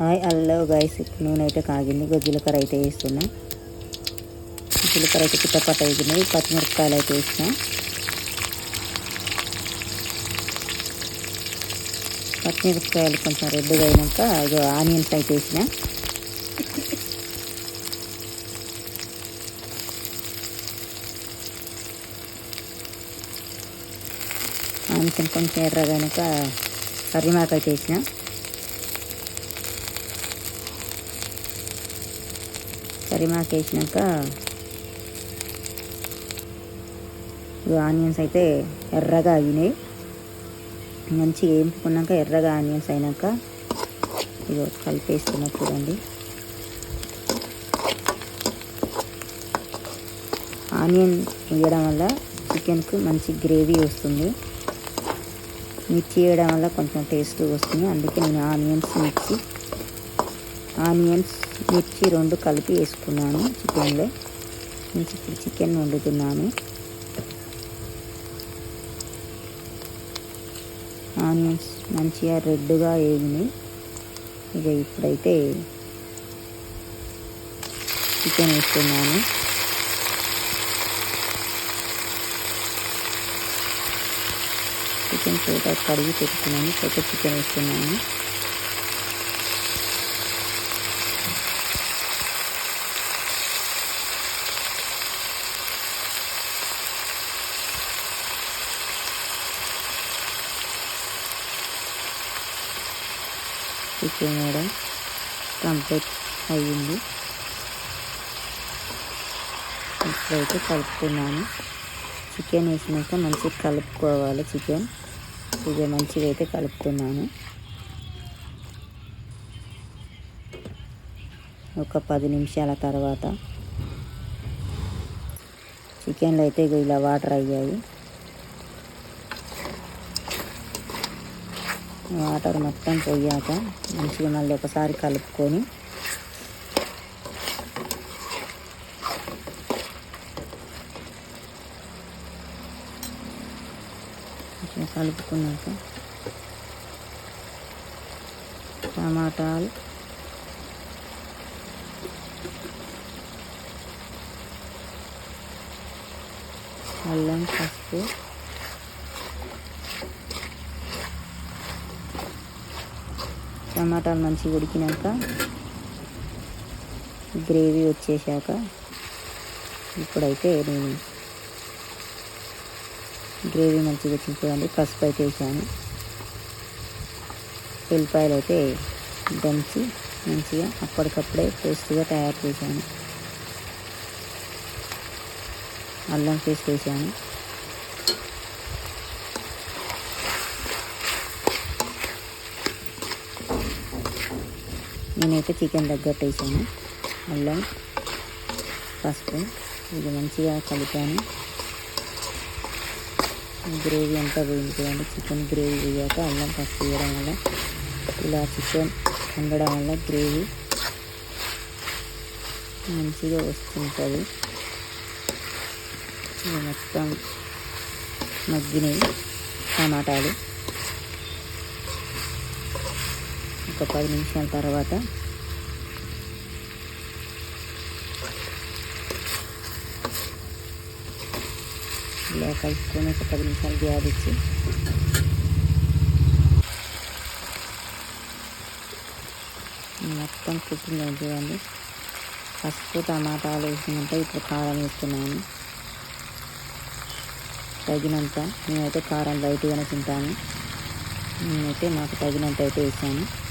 Hi అల్లో guys నూనె అయితే కాగింది. ఇక జీలకర్ర అయితే వేస్తున్నా. జీలకర్ర అయితే పిట్టపట్ట వేసినాయి పచ్చిమిరపకాయలు అయితే వేసిన. పచ్చిమిరపకాయలు కొంచెం రెడ్గా అయినాక ఇక ఆనియన్స్ అయితే వేసిన. ఆనియన్స్ కొంచెం ఎర్రగా అయినాక కర్రీమాకు అయితే వేసిన. కరిమాకు వేసినాక ఆనియన్స్ అయితే ఎర్రగా అయినాయి. మంచిగా వేపుకున్నాక ఎర్రగా ఆనియన్స్ అయినాక ఇది కలిపేస్తున్నా చూడండి. ఆనియన్ వేయడం వల్ల చికెన్కు మంచి గ్రేవీ వస్తుంది. మిర్చి వేయడం వల్ల కొంచెం టేస్ట్ వస్తుంది. అందుకే నేను ఆనియన్స్ మిర్చి ఆనియన్స్ మిర్చి రెండు కలిపి వేసుకున్నాను చికెన్లో. మంచి ఇప్పుడు చికెన్ వండుతున్నాను. ఆనియన్స్ మంచిగా రెడ్గా వేగినాయి. ఇక ఇప్పుడైతే చికెన్ వేస్తున్నాను. చికెన్ చేత కడిగి పెట్టుకున్నాను. కొత్త చికెన్ వేస్తున్నాను. చికెన్ వేయడం కంప్లీట్ అయ్యింది. ఇప్పుడైతే కలుపుతున్నాను. చికెన్ వేసినాక మంచిగా కలుపుకోవాలి చికెన్. ఇక మంచిగా అయితే కలుపుతున్నాను. ఒక పది నిమిషాల తర్వాత చికెన్లో అయితే ఇలా వాటర్ అయ్యాయి. వాటర్ మొత్తం పోయాక మంచిగా మళ్ళీ ఒకసారి కలుపుకొని కలుపుకున్నాక టమాటాలు అల్లం పసుపు టమాటాలు మంచిగా ఉడికినాక గ్రేవీ వచ్చేసాక ఇప్పుడైతే నేను గ్రేవీ మంచిగా వచ్చింది చూడండి పసుపు అయితే వేసాను. ఎల్లిపాయలు అయితే దంచి మంచిగా అప్పటికప్పుడే టేస్ట్గా తయారు చేశాను. అల్లం పేస్ట్ వేసాను. నేనైతే చికెన్ తగ్గట్టు వేసాను. అల్లం పసుపు. ఇది మంచిగా కలిపాను. గ్రేవీ అంతా వేయింది చికెన్ గ్రేవీ వేయాక అల్లం పసుపు వేయడం వల్ల ఇలా చికెన్ వండడం వల్ల గ్రేవీ మంచిగా వస్తుంటుంది. మొత్తం మగ్గినవి టమాటాలు. ఒక పది నిమిషాల తర్వాత. ఇలా కలుపుకొని ఒక పది నిమిషాలు గ్యాప్ ఇచ్చి. మొత్తం కుకింగ్ చూడండి. పసుపు టమాటాలు వేసినంత ఇప్పుడు కారం వేస్తున్నాను. తగినంత నేనైతే కారం లైట్గానే తింటాను. నేనైతే నాకు తగినంత అయితే వేసాను.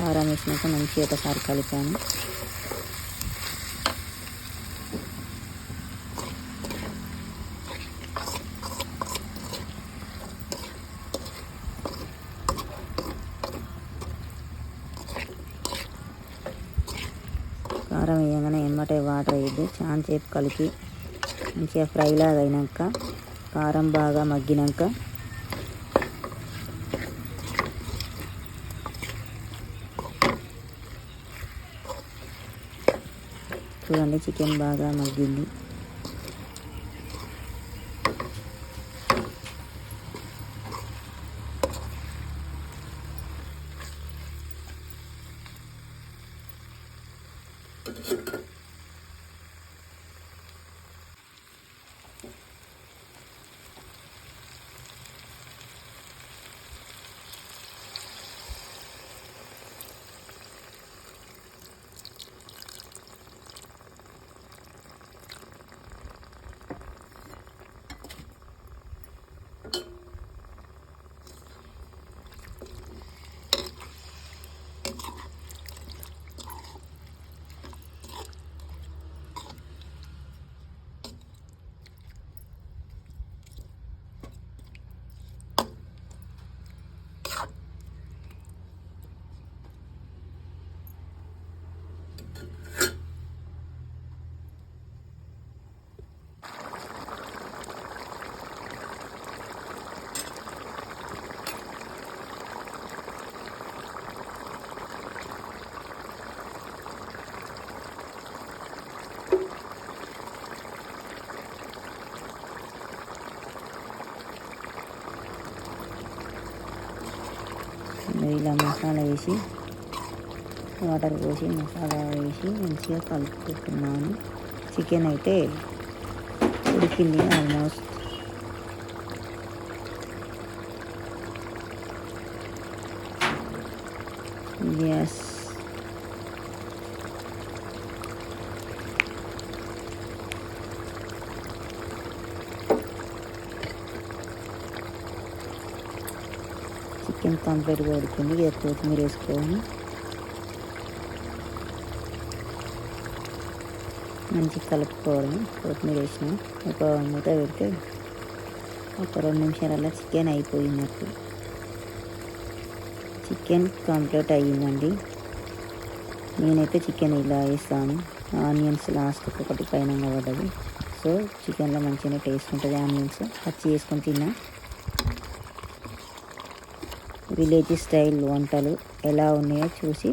కారం వేసినాక మంచిగా ఒకసారి కలిపాను. కారం వేయగానే ఎమ్మటే వాటర్ వేయద్దు. చాలాసేపు కలిపి మంచిగా ఫ్రైలాగా అయినాక కారం బాగా మగ్గినాక చూడండి చికెన్ బాగా మగ్గింది ఇలా మసాలా వేసి వాటర్ పోసి మసాలా వేసి మంచిగా కలుపుకుంటున్నాను. చికెన్ అయితే ఉడికింది ఆల్మోస్ట్ గ్యాస్ చికెన్ కంప్లీట్గా ఉడికింది కొత్తిమీర వేసుకొని మంచిగా కలుపుకోవడం కొత్తిమీర వేసిన. ఒక మూత పెడితే ఒక రెండు నిమిషాలలో చికెన్ అయిపోయినట్టు. చికెన్ కంప్లీట్ అయ్యిందండి. నేనైతే చికెన్ ఇలా వేస్తాను. ఆనియన్స్ లాస్ట్కి ఒకటి పైన పడ్డది సో చికెన్లో మంచిగా టేస్ట్ ఉంటుంది. ఆనియన్స్ పచ్చి వేసుకొని తిన్నా. విలేజ్ స్టైల్ వంటలు ఎలా ఉన్నాయో చూసి